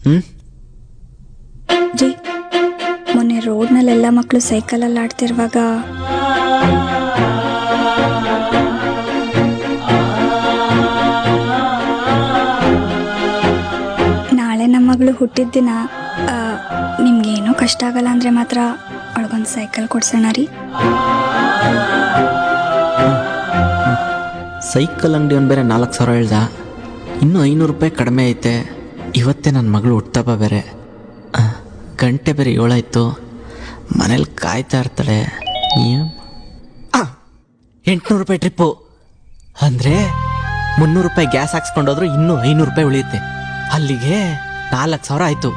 ಹ್ಮ್? ರೀ ಮೊನ್ನೆ ರೋಡ್ನಲ್ಲೆಲ್ಲ ಮಕ್ಕಳು ಸೈಕಲಲ್ಲಿ ಆಡ್ತಿರುವಾಗ ನಾಳೆ ನಮ್ಮ ಮಗಳು ಹುಟ್ಟಿದ ದಿನ ನಿಮ್ಗೇನೋ ನಿಮ್ಗೇನೂ ಕಷ್ಟ ಆಗಲ್ಲ ಅಂದರೆ ಮಾತ್ರ ಅವಳಗೊಂದು ಸೈಕಲ್ ಕೊಡ್ಸೋಣ ರೀ. ಸೈಕಲ್ ಅಂಗಡಿ ಒಂದು ಬೇರೆ ನಾಲ್ಕು ಸಾವಿರ ಹೇಳ್ದ. ಇನ್ನೂ ಐನೂರು ರೂಪಾಯಿ ಕಡಿಮೆ ಐತೆ. ಇವತ್ತೇ ನನ್ನ ಮಗಳು ಹುಟ್ಟಬ್ಬ ಬೇರೆ ಆ, ಗಂಟೆ ಬೇರೆ ಏಳಾಯ್ತು ಮನೇಲಿ ಕಾಯ್ತಾ ಇರ್ತಾಳೆ ಏನ್ ಎಂಟುನೂರು ರೂಪಾಯಿ ಟ್ರಿಪ್ಪು ಅಂದರೆ ಮುನ್ನೂರು ರೂಪಾಯಿ ಗ್ಯಾಸ್ ಹಾಕ್ಸ್ಕೊಂಡೋದ್ರು ಇನ್ನೂ ಐನೂರು ರೂಪಾಯಿ ಉಳಿಯುತ್ತೆ ಅಲ್ಲಿಗೆ ನಾಲ್ಕು ಸಾವಿರ ಆಯಿತು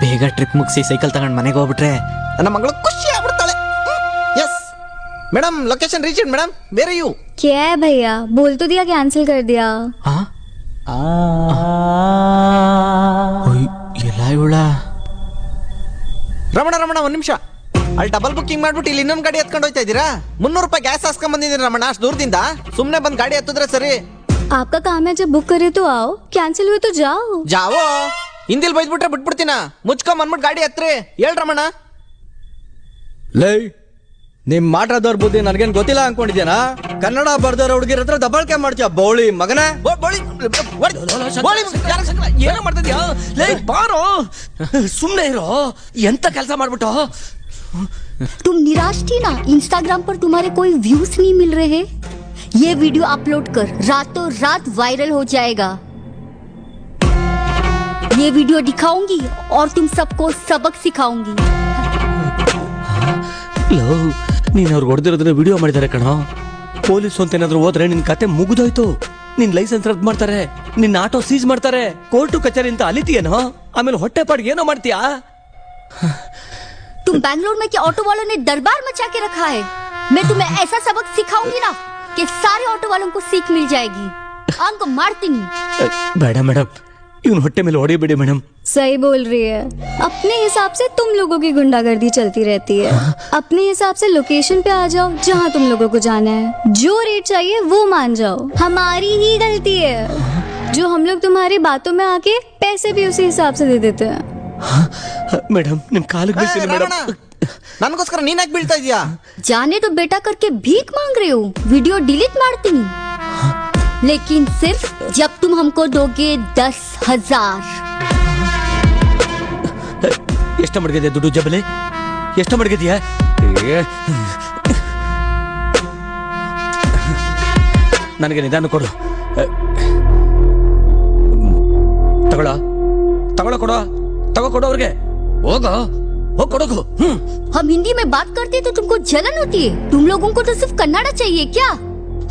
ಬೇಗ ಟ್ರಿಪ್ ಮುಗಿಸಿ ಸೈಕಲ್ ತಗೊಂಡು ಮನೆಗೆ ಹೋಗ್ಬಿಟ್ರೆ ನನ್ನ ಮಗಳು ಖುಷಿ ಆಗ್ಬಿಡ್ತಾಳೆ yes madam location reach madam ಬೇರೆ ಯು क्या है भैया बोल तो दिया कैंसिल कर दिया ಆ ರಮಣ ರಮಣ ಒಂದ್ ನಿಮಿಷ ಅಲ್ಲಿ ಡಬಲ್ ಬುಕ್ಕಿಂಗ್ ಮಾಡ್ಬಿಟ್ಟು ಇಲ್ಲಿ ಇನ್ನೊಂದು ಗಾಡಿ ಎತ್ಕೊಂಡು ಹೋಯ್ತಾ ಇದ್ದೀರಾ ಮುನ್ನೂರು ರೂಪಾಯಿ ಗ್ಯಾಸ್ ಹಾಸ್ಕೊಂಡ್ ಬಂದಿದ್ದೀನಿ ರಮಣ ಅಷ್ಟು ದೂರದಿಂದ ಸುಮ್ಮನೆ ಬಂದು ಗಾಡಿ ಹತ್ತಿದ್ರೆ ಸರಿ आपका काम है जब बुक करे तो आओ कैंसिल हुए तो जाओ ಜಾವೋ ಹಿಂದಿಲ್ ಬೈದ್ಬಿಟ್ರೆ ಬಿಟ್ಬಿಡ್ತೀನ ಮುಚ್ಕೊಂಡ್ ಬಂದ್ಬಿಟ್ಟು ಗಾಡಿ ಹತ್ರಿ ಹೇಳ್ ರಮಣ ಲೈ ನಿಮ್ ಮಾಟದವ್ರ ಬುದ್ಧಿ ನನ್ಗೇನ್ ಗೊತ್ತಿಲ್ಲ ಅನ್ಕೊಂಡಿದ್ಯಾನ ಕನ್ನಡ ಬರ್ದವ್ರ ಹುಡುಗಿರ ಹತ್ರ ದಬ್ಬಾಳ್ಕೆ ಮಾಡ್ತೀಯ ಬೌಳಿ ಮಗನ ಬೋ- ಬೋಳಿ ಬೋಳಿ- ಬೋಳಿ ಯಾರಕ್ ಸಂಕಲ? ಏನೋ ಮಾಡ್ತಿದ್ಯಾ ಲೇ ಬಾರೋ ಸುಮ್ನೆ ಇರೋ ಎಂತ ಕೆಲಸ ಮಾಡ್ಬಿಟ್ಟು तुम निराश थी ना इंस्टाग्राम पर तुम्हारे कोई व्यूज नहीं मिल रहे ये वीडियो अपलोड कर रातों रात वायरल हो जाएगा ये वीडियो दिखाऊंगी और तुम सबको सबक सिखाऊंगी ಲೋ ನೀನ್ ಅವ್ರಿಗೆ ಹೊಡೆದಿರೋದನ್ನ ವಿಡಿಯೋ ಮಾಡಿದ್ದಾರೆ ಕಣೋ ಪೊಲೀಸ್ ಅಂತ ಏನಾದ್ರು ಹೋದ್ರೆ ನಿನ್ ಕತೆ ಮುಗಿದೋಯ್ತು ನಿನ್ ಲೈಸೆನ್ಸ್ ರದ್ದು ಮಾಡ್ತಾರೆ ನಿನ್ ಆಟೋ ಸೀಸ್ ಮಾಡ್ತಾರೆ ಕೋರ್ಟು ಕಚೇರಿ ಅಂತ ಅಲಿತೀಯೇನೋ ಆಮೇಲೆ ಹೊಟ್ಟೆ ಪಾಡಿಗೆ ಏನೋ ಮಾಡ್ತೀಯಾ तुम बैंगलोर में क्या ऑटो वालों ने दरबार मचा के रखा है मैं तुम्हें ऐसा सबक सिखाऊंगी ना कि सारे ऑटो वालों को सीख मिल जाएगी अंक मारती नहीं ಅಹ್, ಬೇಡ ಮೇಡಮ್ ಇವನ್ ಹೊಟ್ಟೆ ಮೇಲೆ ಹೊಡಿಬೇಡಿ ಮೇಡಮ್ सही बोल रही है अपने हिसाब से तुम लोगों की गुंडागर्दी चलती रहती है अपने हिसाब से लोकेशन पे आ जाओ जहाँ तुम लोगों को जाना है जो रेट चाहिए वो मान जाओ हमारी ही गलती है जो हम लोग तुम्हारी बातों में आके पैसे भी उसी हिसाब से दे देते हैं ಮೇಡಮ್ ನಿಮ್ ಕಾಲಿಗೆ ಬೀಳ್ತೀನಿ ಮೇಡಮ್ ರಮಣ ನನಗೋಸ್ಕರ ನೀನ್ ಯಾಕೆ ಬೀಳ್ತಾ ಇದೀಯಾ जाने तो बेटा करके भीख मांग रहे हो वीडियो डिलीट मारती नहीं लेकिन सिर्फ जब तुम हमको दोगे दस हजार ಎಷ್ಟ ಮಡಗಿದೆ ದುಡ್ಡು ಜಬಲೆ ಎಷ್ಟ ಮಡಗಿದ್ಯಾ ನನಗೆ ನಿಧಾನ ಕೊಡು ತಗೊಳ ತಗೊಳ ಕೊಡೋ ತಗೋ ಕೊಡು ಅವ್ರಿಗೆ ಹೋಗೋ ಹೋಗ್ ಕೊಡೋಗು ಹ್ಮ್ हम हिंदी में बात करते तो तुमको जलन होती है तुम लोगों को तो सिर्फ कन्नाडा चाहिए क्या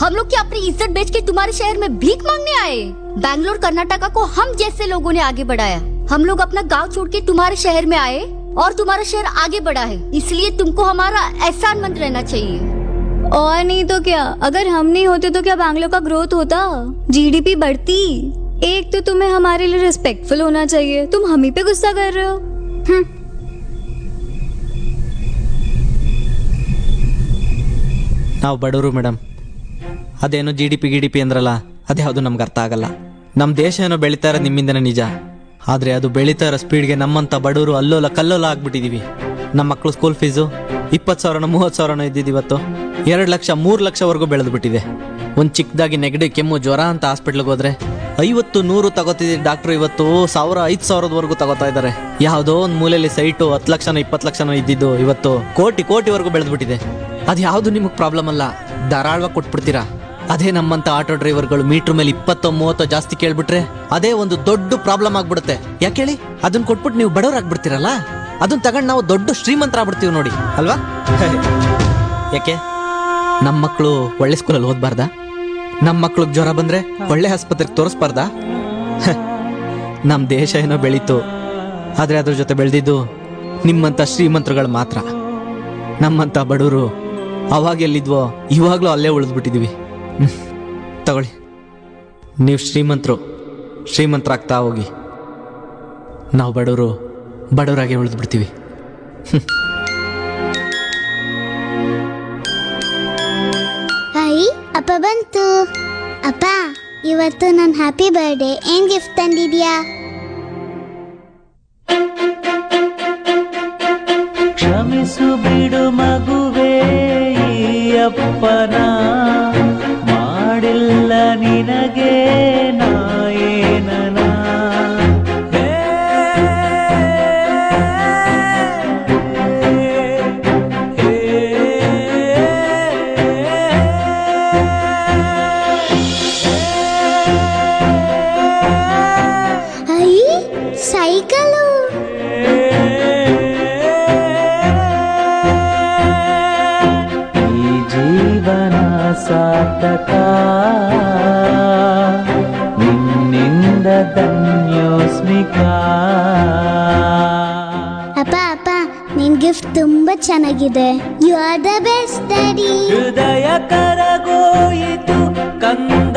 हम लोग क्या अपनी इज्जत बेच के तुम्हारे शहर में भीख मांगने आए बैंगलोर कर्नाटका को हम जैसे लोगों ने आगे बढ़ाया हम लोग अपना गांव छोड़ के तुम्हारे शहर में आए और तुम्हारा शहर आगे बढ़ा है इसलिए तुमको हमारा एहसान मंद रहना चाहिए और नहीं तो क्या अगर हम नहीं होते तो क्या बैंगलोर का ग्रोथ होता जीडीपी बढ़ती एक तो तुम्हें हमारे लिए रिस्पेक्टफुल होना चाहिए तुम हम ही पे गुस्सा कर रहे हो हम्म ನಾವು ಬಡವರು ಮೇಡಮ್ ಅದೇನೋ G D P G D P ಅಂದ್ರಲ್ಲ ಅದ್ಯಾವುದು ನಮ್ಗೆ ಅರ್ಥ ಆಗಲ್ಲ. ನಮ್ಮ ದೇಶ ಏನೋ ಬೆಳೀತಾ ಇರೋದು ನಿಮ್ಮಿಂದನೇ ನಿಜ. ಆದರೆ ಅದು ಬೆಳೀತಾ ಇರೋ ಸ್ಪೀಡ್ಗೆ ನಮ್ಮಂಥ ಬಡವರು ಅಲ್ಲೋಲ ಕಲ್ಲೋಲ ಆಗ್ಬಿಟ್ಟಿದ್ದೀವಿ ನಮ್ಮ ಮಕ್ಕಳು ಸ್ಕೂಲ್ ಫೀಸು ಇಪ್ಪತ್ತು ಸಾವಿರನೋ, ಮೂವತ್ತು ಸಾವಿರನೋ ಇದ್ದಿದ್ದು ಇವತ್ತು. ಎರಡು ಲಕ್ಷ, ಮೂರು ಲಕ್ಷವರೆಗೂ ಬೆಳೆದು ಬಿಟ್ಟಿದೆ ಒಂದು ಚಿಕ್ಕದಾಗಿ ನೆಗಡಿ, ಕೆಮ್ಮು, ಜ್ವರ ಅಂತ ಹಾಸ್ಪಿಟ್ಲಿಗೆ ಹೋದ್ರೆ ಐವತ್ತು, ನೂರು ತಗೋತಿದ್ದ ಡಾಕ್ಟ್ರು ಇವತ್ತು ಸಾವಿರ, ಐದು ಸಾವಿರದವರೆಗೂ ತಗೋತಾ ಇದ್ದಾರೆ. ಯಾವುದೋ ಒಂದು ಮೂಲೆಯಲ್ಲಿ ಸೈಟು ಹತ್ತು ಲಕ್ಷನೋ, ಇಪ್ಪತ್ತು ಲಕ್ಷನೋ ಇದ್ದಿದ್ದು ಇವತ್ತು ಕೋಟಿ, ಕೋಟಿವರೆಗೂ ಬೆಳೆದ್ಬಿಟ್ಟಿದೆ. ಅದು ಯಾವುದು ನಿಮಗೆ ಪ್ರಾಬ್ಲಮ್ ಅಲ್ಲ? ಧಾರಾಳವಾಗಿ ಕೊಟ್ಬಿಡ್ತೀರಾ? ಅದೇ ನಮ್ಮಂತ ಆಟೋ ಡ್ರೈವರ್ಗಳು ಮೀಟರ್ ಮೇಲೆ ಇಪ್ಪತ್ತೋ ಮೂವತ್ತೋ ಜಾಸ್ತಿ ಕೇಳ್ಬಿಟ್ರೆ ಅದೇ ಒಂದು ದೊಡ್ಡ ಪ್ರಾಬ್ಲಮ್ ಆಗ್ಬಿಡುತ್ತೆ. ಯಾಕೆ ಹೇಳಿ? ಅದನ್ನ ಕೊಟ್ಬಿಟ್ಟು ನೀವು ಬಡವರಾಗ್ಬಿಡ್ತೀರಲ್ಲ? ಅದನ್ನ ತಗೊಂಡು ನಾವು ದೊಡ್ಡ ಶ್ರೀಮಂತರಾಗ್ಬಿಡ್ತೀವಿ ನೋಡಿ, ಅಲ್ವಾ? ಯಾಕೆ? ನಮ್ಮ ಮಕ್ಕಳು ಒಳ್ಳೆ ಸ್ಕೂಲಲ್ಲಿ ಓದ್ಬಾರ್ದ? ನಮ್ಮ ಮಕ್ಳಿಗೆ ಜ್ವರ ಬಂದ್ರೆ ಒಳ್ಳೆ ಆಸ್ಪತ್ರೆಗೆ ತೋರಿಸ್ಬಾರ್ದ? ನಮ್ಮ ದೇಶ ಏನೋ ಬೆಳೀತು. ಆದರೆ ಅದ್ರ ಜೊತೆ ಬೆಳೆದಿದ್ದು ನಿಮ್ಮಂಥ ಶ್ರೀಮಂತರುಗಳು ಮಾತ್ರ. ನಮ್ಮಂಥ ಬಡವರು ಅವಾಗ ಎಲ್ಲಿದ್ವೋ ಇವಾಗಲೂ ಅಲ್ಲೇ ಉಳಿದ್ಬಿಟ್ಟಿದೀವಿ. ಹ್ಮ್. ತಗೊಳ್ಳಿ. ನೀವು ಶ್ರೀಮಂತರು ಶ್ರೀಮಂತರಾಗ್ತಾ ಹೋಗಿ. ನಾವು ಬಡವರು ಬಡವರಾಗಿ ಉಳಿದು ಬಿಡ್ತೀವಿ. ಅಪ್ಪ ಬಂತು. ಅಪ್ಪ ಇವತ್ತು ನನ್ನ ಹ್ಯಾಪಿ ಬರ್ಡೇ ಏನ್ ಗಿಫ್ಟ್ ತಂದಿದ್ಯಾ? ಕ್ಷಮಿಸು ಬಿಡು ಮಗುವೇ ಅಪ್ಪನ ನಿನಗೆ ನಾಯೇನನ ಐ ಸೈಕಲು ಈ ಜೀವನ ಸಾರ್ಥಕ ನಿನ್ನಿಂದ ಧನ್ಯೋಸ್ಮಿಕಾ. ಅಪ್ಪ ಅಪ್ಪ ನಿನ್ ಗಿಫ್ಟ್ ತುಂಬಾ ಚೆನ್ನಾಗಿದೆ. You are the best daddy ಹೃದಯ ಕರಗೋಯಿತು ಕಂದ